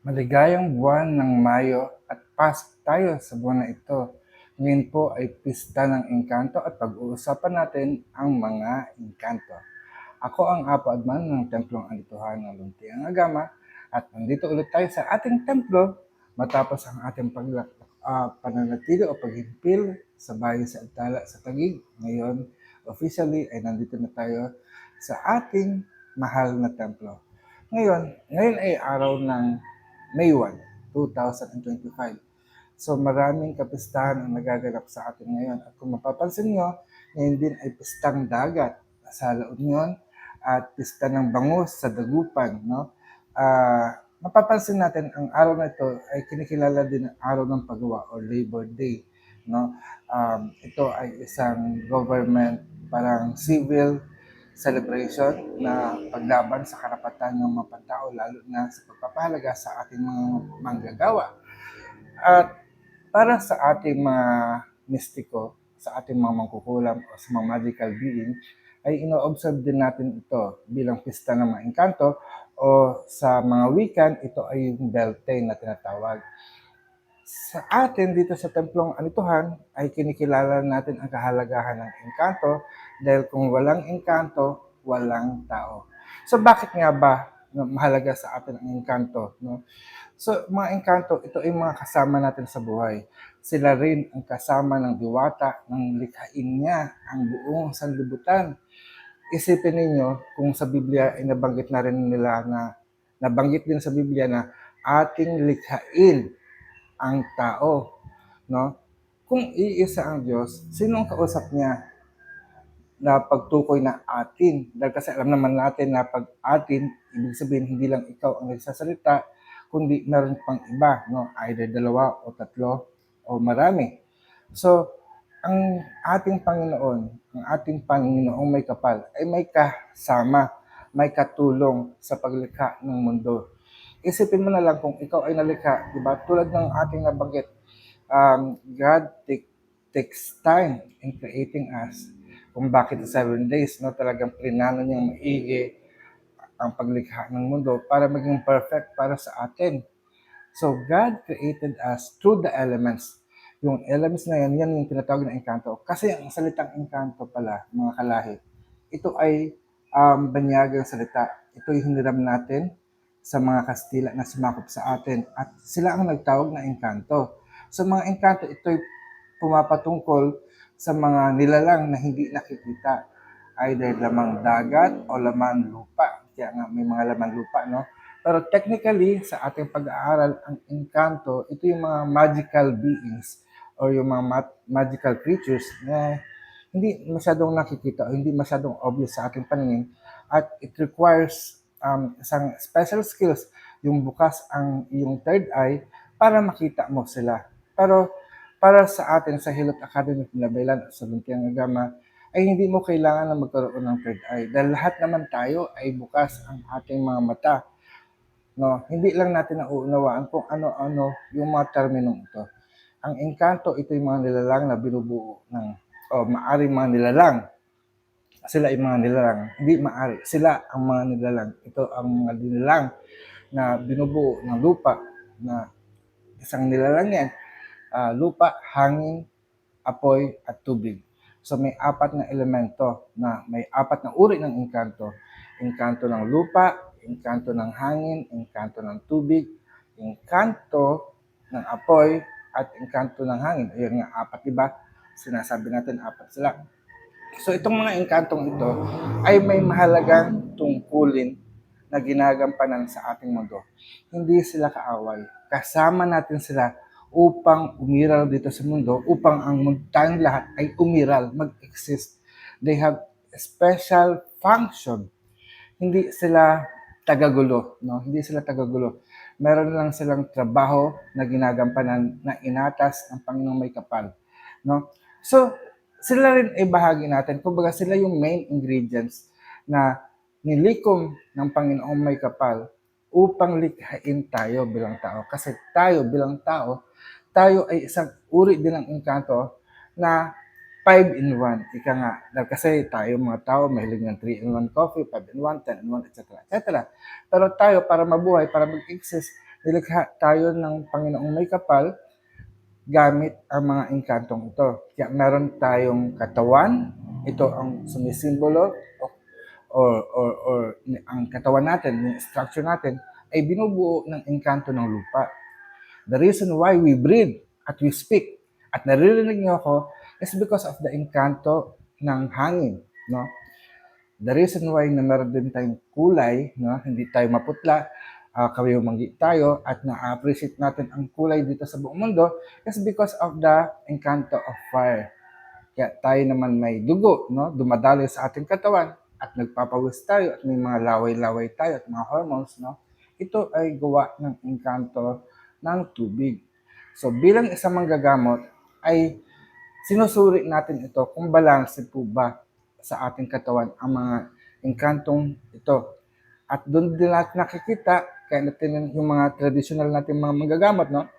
Maligayang buwan ng Mayo at pasok tayo sa buwan na ito. Ngayon po ay pista ng engkanto at pag-uusapan natin ang mga engkanto. Ako ang Apo Adman ng Templong Alituhan ng Luntiang Agama at nandito ulit tayo sa ating templo matapos ang ating pag ah, pananatili o paghimpil sa bahay sa Altala sa Tagig. Ngayon, officially ay nandito na tayo sa ating mahal na templo. Ngayon, ngayon ay araw ng May 1, 2025. So maraming kapistahan ang nagaganap sa atin ngayon. At kung mapapansin nyo, ngayon din ay pistang dagat sa La Union at pista ng bangus sa Dagupan. No? Ah, mapapansin natin ang araw na ito ay kinikilala din ang araw ng paggawa o Labor Day. No? Um, ito ay isang government parang civil celebration na paglaban sa karapatan ng mga pantao lalo na sa pagpapahalaga sa ating mga manggagawa. At para sa ating mga mistiko, sa ating mga mangkukulam o sa mga magical being, ay ino-observe din natin ito bilang pista ng mga engkanto o sa mga wikan, ito ay yung beltane na tinatawag. Sa atin dito sa Templong Anituhan ay kinikilala natin ang kahalagahan ng engkanto dahil kung walang engkanto, walang tao. So bakit nga ba mahalaga sa atin ang engkanto? No? So mga engkanto, ito ay mga kasama natin sa buhay. Sila rin ang kasama ng diwata, ng likhain niya, ang buong sanlibutan. Isipin ninyo kung sa Biblia ay nabanggit na rin nila na nabanggit din sa Biblia na ating likhain ang tao, no? Kung iisa ang Diyos, sino ang kausap niya na pagtukoy na atin? Dahil kasi alam naman natin na pag atin, ibig sabihin hindi lang ikaw ang nagsasalita, kundi meron pang iba, no? Either dalawa o tatlo o marami. So, ang ating Panginoon, ang ating Panginoong may kapal, ay may kasama, may katulong sa paglikha ng mundo isipin mo na lang kung ikaw ay nalikha, di ba? Tulad ng ating nabanggit, um, God take, takes time in creating us. Kung bakit seven days, no? Talagang plinano niyang maigi ang paglikha ng mundo para maging perfect para sa atin. So, God created us through the elements. Yung elements na yan, yan yung tinatawag na engkanto. Kasi ang salitang engkanto pala, mga kalahi, ito ay um, banyagang salita. Ito yung hiniram natin sa mga Kastila na sumakop sa atin at sila ang nagtawag na engkanto. So mga engkanto, ito'y pumapatungkol sa mga nilalang na hindi nakikita either lamang dagat o laman lupa. Kaya nga may mga laman lupa, no? Pero technically, sa ating pag-aaral, ang engkanto, ito yung mga magical beings or yung mga mat- magical creatures na hindi masyadong nakikita o hindi masyadong obvious sa ating paningin at it requires um, isang special skills, yung bukas ang yung third eye para makita mo sila. Pero para sa atin sa Hilot Academy Pinabaylan sa Luntiang Agama, ay hindi mo kailangan na magkaroon ng third eye. Dahil lahat naman tayo ay bukas ang ating mga mata. No, hindi lang natin nauunawaan kung ano-ano yung mga terminong ito. Ang engkanto, ito yung mga nilalang na binubuo ng, o maaring mga nilalang sila ay mga nilalang. Hindi maari. Sila ang mga nilalang. Ito ang mga nilalang na binubuo ng lupa na isang nilalang yan. Uh, lupa, hangin, apoy, at tubig. So may apat na elemento na may apat na uri ng engkanto. Engkanto ng lupa, engkanto ng hangin, engkanto ng tubig, engkanto ng apoy, at engkanto ng hangin. Ayan nga, apat, diba? Sinasabi natin, apat sila. So itong mga engkantong ito ay may mahalagang tungkulin na ginagampanan sa ating mundo. Hindi sila kaaway. Kasama natin sila upang umiral dito sa mundo, upang ang tayong lahat ay umiral, mag-exist. They have special function. Hindi sila tagagulo, no? Hindi sila tagagulo. Meron lang silang trabaho na ginagampanan na inatas ng Panginoong may kapal, no? So, sila rin ay bahagi natin. Kumbaga sila yung main ingredients na nilikom ng Panginoong may kapal upang likhain tayo bilang tao. Kasi tayo bilang tao, tayo ay isang uri din ng engkanto na 5 in 1. Ika nga, kasi tayo mga tao, mahilig ng 3 in 1 coffee, 5 in 1, 10 in 1, etc. etc. Pero tayo, para mabuhay, para mag-exist, Nilikha tayo ng Panginoong may kapal gamit ang mga engkantong ito. Kaya meron tayong katawan, ito ang sumisimbolo or, or, or ang katawan natin, yung structure natin, ay binubuo ng engkanto ng lupa. The reason why we breathe at we speak at naririnig niyo ako is because of the engkanto ng hangin, no? The reason why na meron din tayong kulay, no? Hindi tayo maputla, uh, manggi tayo at na-appreciate natin ang kulay dito sa buong mundo is because of the engkanto of fire. Kaya tayo naman may dugo, no? Dumadaloy sa ating katawan at nagpapawis tayo at may mga laway-laway tayo at mga hormones, no? Ito ay gawa ng engkanto ng tubig. So bilang isang manggagamot ay sinusuri natin ito kung balanse po ba sa ating katawan ang mga engkantong ito. At doon din natin nakikita, kaya natin yung mga traditional natin mga manggagamot, no?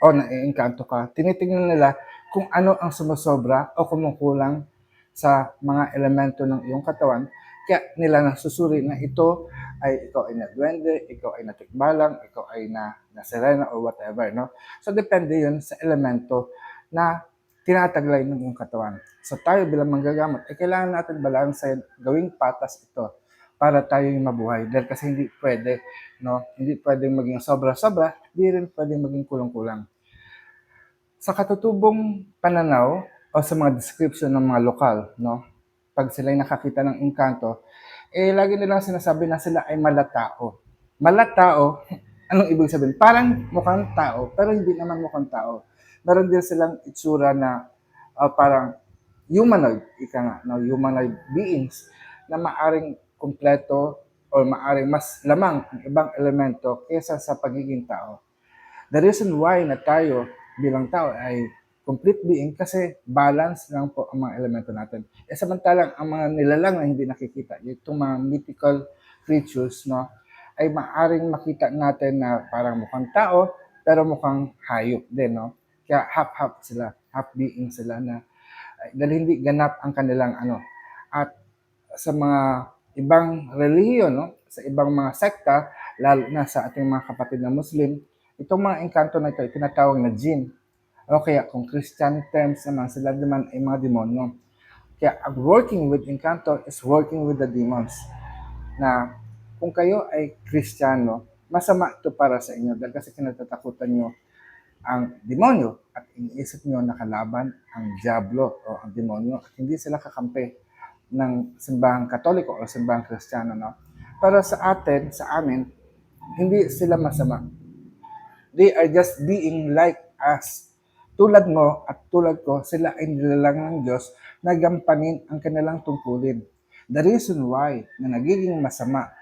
O naiengkanto ka, tinitingnan nila kung ano ang sumusobra o kumukulang sa mga elemento ng iyong katawan. Kaya nila nasusuri na ito ay ikaw ay nagwende, ikaw ay natikbalang, ikaw ay na, na serena or whatever. No? So depende yun sa elemento na tinataglay ng iyong katawan. So tayo bilang manggagamot, ay kailangan natin balanse, gawing patas ito para tayo yung mabuhay. Dahil kasi hindi pwede, no? Hindi pwedeng maging sobra-sobra, hindi rin pwedeng maging kulang-kulang. Sa katutubong pananaw o sa mga description ng mga lokal, no? Pag sila nakakita ng engkanto, eh lagi nilang sinasabi na sila ay malatao. Malatao, anong ibig sabihin? Parang mukhang tao, pero hindi naman mukhang tao. Meron din silang itsura na uh, parang humanoid, ika nga, no? humanoid beings na maaring kumpleto o maaring mas lamang ang ibang elemento kaysa sa pagiging tao. The reason why na tayo bilang tao ay complete being kasi balance lang po ang mga elemento natin. E samantalang ang mga nilalang na hindi nakikita, itong mga mythical creatures, no, ay maaring makita natin na parang mukhang tao, pero mukhang hayop din, no? Kaya half-half sila, half being sila na dahil hindi ganap ang kanilang ano. At sa mga ibang relihiyon, no? sa ibang mga sekta, lalo na sa ating mga kapatid na Muslim, itong mga engkanto na ito, tinatawag na jinn. O kaya kung Christian terms naman, sila naman ay mga demonyo. Kaya ang working with engkanto is working with the demons. Na kung kayo ay Kristiyano, masama ito para sa inyo dahil kasi kinatatakutan nyo ang demonyo at iniisip nyo na kalaban ang diablo o ang demonyo at hindi sila kakampi ng simbahang katoliko o simbahang kristyano. No? Pero sa atin, sa amin, hindi sila masama. They are just being like us. Tulad mo at tulad ko, sila ay nilalang ng Diyos na gampanin ang kanilang tungkulin. The reason why na nagiging masama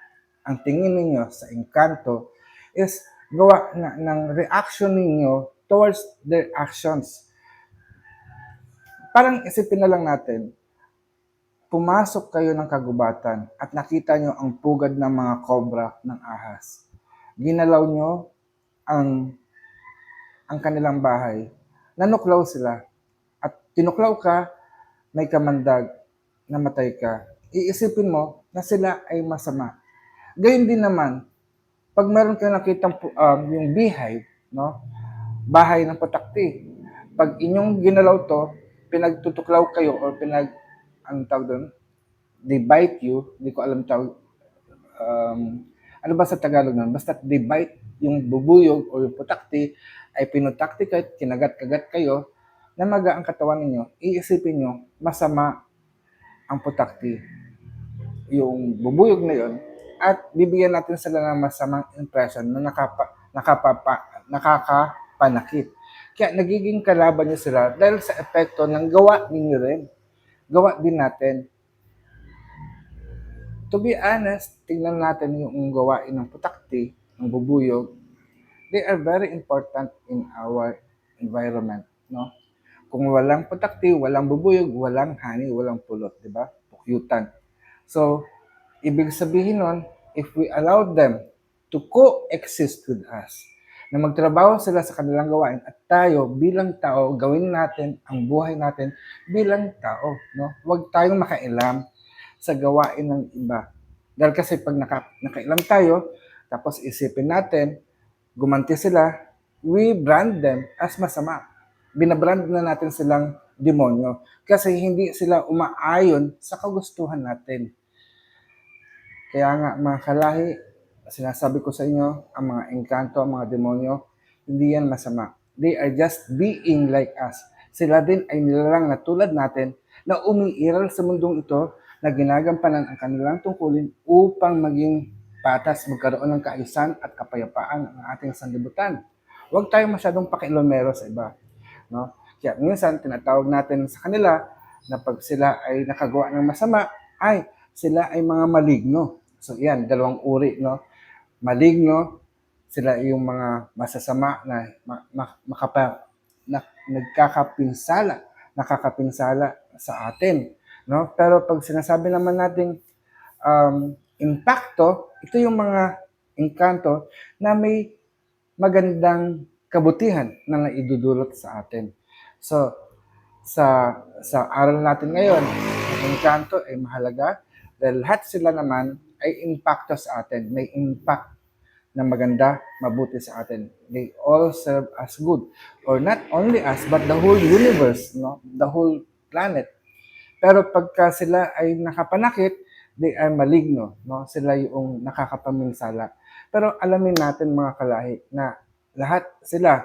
ang tingin ninyo sa engkanto is gawa na, ng reaction ninyo towards their actions. Parang isipin na lang natin, pumasok kayo ng kagubatan at nakita nyo ang pugad ng mga kobra ng ahas. Ginalaw nyo ang, ang kanilang bahay. Nanuklaw sila. At tinuklaw ka, may kamandag, namatay ka. Iisipin mo na sila ay masama. Gayun din naman, pag meron kayo nakitang um, yung beehive, no? bahay ng patakti, pag inyong ginalaw to, pinagtutuklaw kayo or pinag ang tawag doon, they bite you, hindi ko alam tawag, um, ano ba sa Tagalog nun? Basta they bite yung bubuyog o yung putakti, ay pinutakti kayo, kinagat-kagat kayo, namaga ang katawan ninyo, iisipin nyo, masama ang putakti, yung bubuyog na yon at bibigyan natin sila ng masamang impression na nakapa, nakapapa, nakakapanakit. Kaya nagiging kalaban niyo sila dahil sa epekto ng gawa ninyo rin gawa din natin. To be honest, tingnan natin yung gawain ng putakti, ng bubuyog. They are very important in our environment, no? Kung walang putakti, walang bubuyog, walang hani, walang pulot, di ba? Pukyutan. So, ibig sabihin nun, if we allow them to coexist with us, na magtrabaho sila sa kanilang gawain at tayo bilang tao, gawin natin ang buhay natin bilang tao. No? Huwag tayong makailam sa gawain ng iba. Dahil kasi pag naka, nakailam tayo, tapos isipin natin gumanti sila, we brand them as masama. Binabrand na natin silang demonyo kasi hindi sila umaayon sa kagustuhan natin. Kaya nga mga kalahi, sinasabi ko sa inyo, ang mga engkanto, ang mga demonyo, hindi yan masama. They are just being like us. Sila din ay nilalang na tulad natin na umiiral sa mundong ito na ginagampanan ang kanilang tungkulin upang maging patas, magkaroon ng kaayusan at kapayapaan ang ating sanlibutan. Huwag tayo masyadong pakilomero sa iba. No? Kaya minsan, tinatawag natin sa kanila na pag sila ay nakagawa ng masama, ay sila ay mga maligno. So yan, dalawang uri, no? Maligno, sila yung mga masasama na ma- ma- makapa, na, nagkakapinsala, nakakapinsala sa atin, no? Pero pag sinasabi naman nating um, impacto, ito yung mga engkanto na may magandang kabutihan na naidudulot sa atin. So, sa sa aral natin ngayon, ang engkanto ay mahalaga dahil lahat sila naman ay impacto sa atin. May impact na maganda, mabuti sa atin. They all serve as good. Or not only us, but the whole universe, no? the whole planet. Pero pagka sila ay nakapanakit, they are maligno. No? Sila yung nakakapaminsala. Pero alamin natin mga kalahi na lahat sila,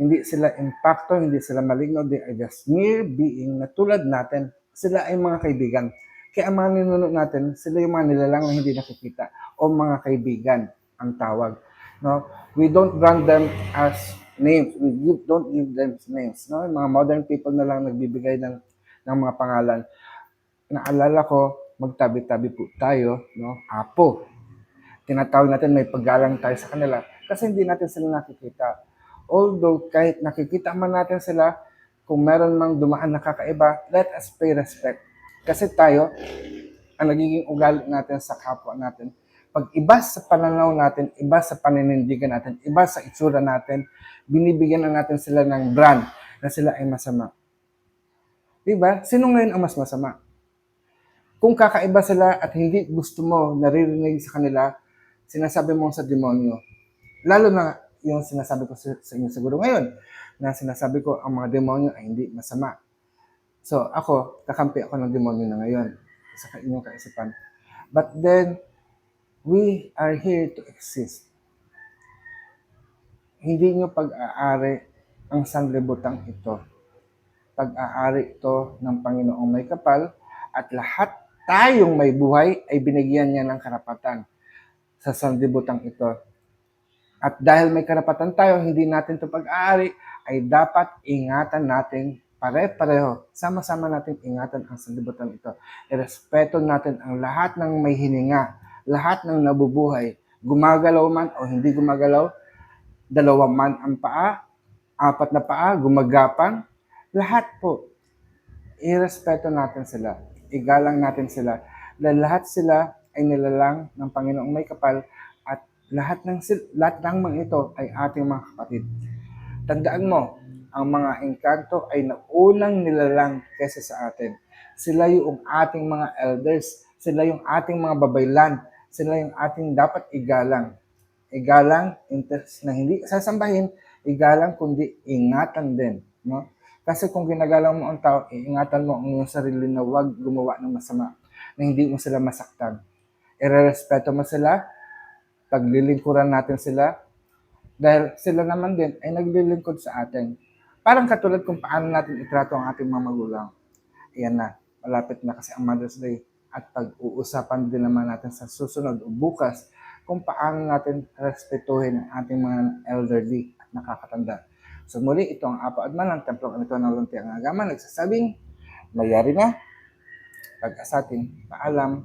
hindi sila impacto, hindi sila maligno, they are just mere being na tulad natin. Sila ay mga kaibigan. Kaya ang mga ninunod natin, sila yung mga nilalang na hindi nakikita o mga kaibigan ang tawag. No? We don't brand them as names. We give, don't give them names. No? Mga modern people na lang nagbibigay ng, ng mga pangalan. Naalala ko, magtabi-tabi po tayo, no? Apo. Tinatawag natin may paggalang tayo sa kanila kasi hindi natin sila nakikita. Although kahit nakikita man natin sila, kung meron mang dumaan na kakaiba, let us pay respect. Kasi tayo, ang nagiging ugali natin sa kapwa natin, pag iba sa pananaw natin, iba sa paninindigan natin, iba sa itsura natin, binibigyan na natin sila ng brand na sila ay masama. Diba? Sino ngayon ang mas masama? Kung kakaiba sila at hindi gusto mo naririnig sa kanila, sinasabi mo sa demonyo. Lalo na yung sinasabi ko sa, inyo siguro ngayon, na sinasabi ko ang mga demonyo ay hindi masama. So ako, kakampi ako ng demonyo na ngayon sa inyong kaisipan. But then, we are here to exist. Hindi nyo pag-aari ang sanlibutan ito. Pag-aari ito ng Panginoong may kapal at lahat tayong may buhay ay binigyan niya ng karapatan sa sanlibutan ito. At dahil may karapatan tayo, hindi natin ito pag-aari, ay dapat ingatan natin pare-pareho. Sama-sama natin ingatan ang sanlibutan ito. Irespeto natin ang lahat ng may hininga, lahat ng nabubuhay. Gumagalaw man o hindi gumagalaw, dalawa man ang paa, apat na paa, gumagapang, lahat po. Irespeto natin sila. Igalang natin sila. Dahil lahat sila ay nilalang ng Panginoong may kapal at lahat ng lahat ng mga ito ay ating mga kapatid. Tandaan mo, ang mga engkanto ay naunang nilalang kaysa sa atin. Sila yung ating mga elders, sila yung ating mga babaylan, sila yung ating dapat igalang. Igalang na hindi sasambahin, igalang kundi ingatan din, no? Kasi kung ginagalang mo ang tao, iingatan mo ang iyong sarili na huwag gumawa ng masama, na hindi mo sila masaktan. Irerespeto mo sila, paglilingkuran natin sila, dahil sila naman din ay naglilingkod sa atin. Parang katulad kung paano natin itrato ang ating mga magulang. Ayan na, malapit na kasi ang Mother's Day at pag-uusapan din naman natin sa susunod o bukas kung paano natin respetuhin ang ating mga elderly at nakakatanda. So muli, ito ang Apo Adman ng Templong Anito ng Luntiang Agaman nagsasabing, mayari na, pag-asatin, paalam,